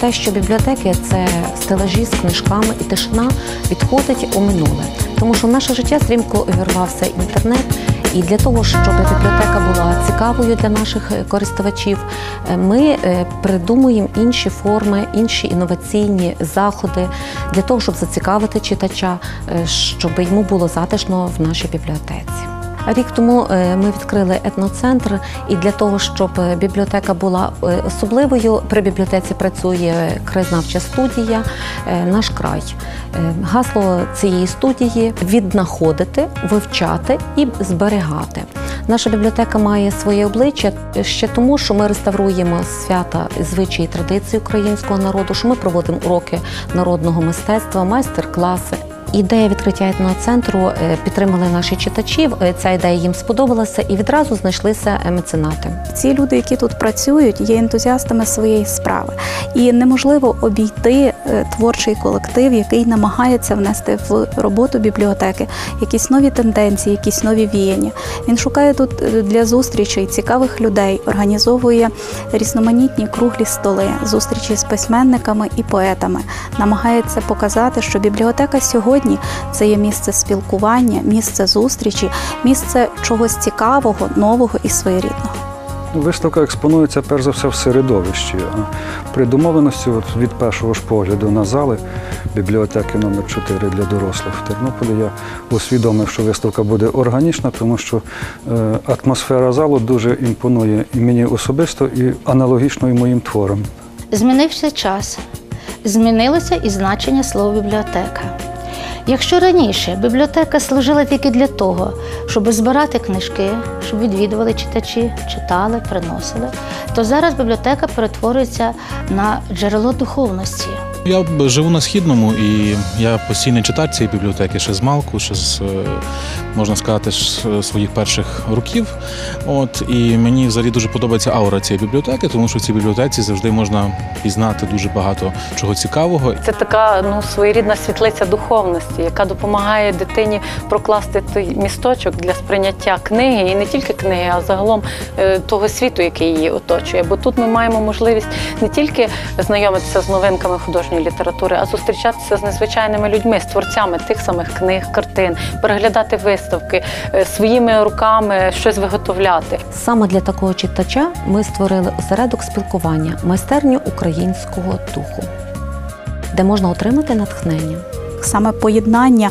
те, що бібліотеки це стелажі з книжками і тишина відходить у минуле, тому що в наше життя стрімко увірвався інтернет. І для того, щоб бібліотека була цікавою для наших е, користувачів, е, ми е, придумуємо інші форми, інші інноваційні заходи для того, щоб зацікавити читача, щоб йому було затишно в нашій бібліотеці. Рік тому е, ми відкрили етноцентр, і для того, щоб е, бібліотека була е, особливою, при бібліотеці працює краєзнавча студія Наш край. Гасло цієї студії віднаходити, вивчати і зберігати. Наша бібліотека має своє обличчя ще тому, що ми реставруємо свята, звичаї, і традиції українського народу, що ми проводимо уроки народного мистецтва, майстер-класи. Ідея відкриття етноцентру е, підтримали наші читачі. е, Ця ідея їм сподобалася, і відразу знайшлися меценати. Ці люди, які тут працюють, є ентузіастами своєї справи, і неможливо обійти е, творчий колектив, який намагається внести в роботу бібліотеки якісь нові тенденції, якісь нові віяння. Він шукає тут для зустрічей цікавих людей, організовує різноманітні круглі столи, зустрічі з письменниками і поетами, намагається показати, що бібліотека сьогодні це є місце спілкування, місце зустрічі, місце чогось цікавого, нового і своєрідного. Ну, Виставка експонується перш за все в середовищі. А при домовленості от від першого ж погляду на зали бібліотеки номер 4 для дорослих в Тернополі я усвідомив, що виставка буде органічна, тому що е, атмосфера залу дуже імпонує і мені особисто, і аналогічно і моїм творам. Змінився час, змінилося і значення слова бібліотека. Якщо раніше бібліотека служила тільки для того, щоб збирати книжки, щоб відвідували читачі, читали, приносили, то зараз бібліотека перетворюється на джерело духовності. Я живу на східному і я постійний читач цієї бібліотеки ще з малку, ще з е, можна сказати, з е, своїх перших років. От і мені взагалі дуже подобається аура цієї бібліотеки, тому що в цій бібліотеці завжди можна пізнати дуже багато чого цікавого. Це така ну своєрідна світлиця духовності, яка допомагає дитині прокласти той місточок для сприйняття книги, і не тільки книги, а загалом е, того світу, який її оточує. Бо тут ми маємо можливість не тільки знайомитися з новинками художньої літератури, а зустрічатися з незвичайними людьми, з творцями тих самих книг, картин, переглядати виставки, е, своїми руками щось виготовляти. Саме для такого читача ми створили осередок спілкування майстерню українського духу, де можна отримати натхнення. Саме поєднання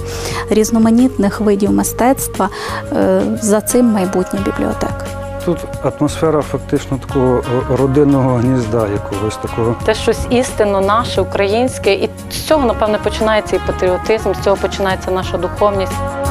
різноманітних видів мистецтва е, за цим майбутнє бібліотек. Тут атмосфера фактично такого родинного гнізда, якогось такого. Це щось істинно наше, українське, і з цього напевне починається і патріотизм, з цього починається наша духовність.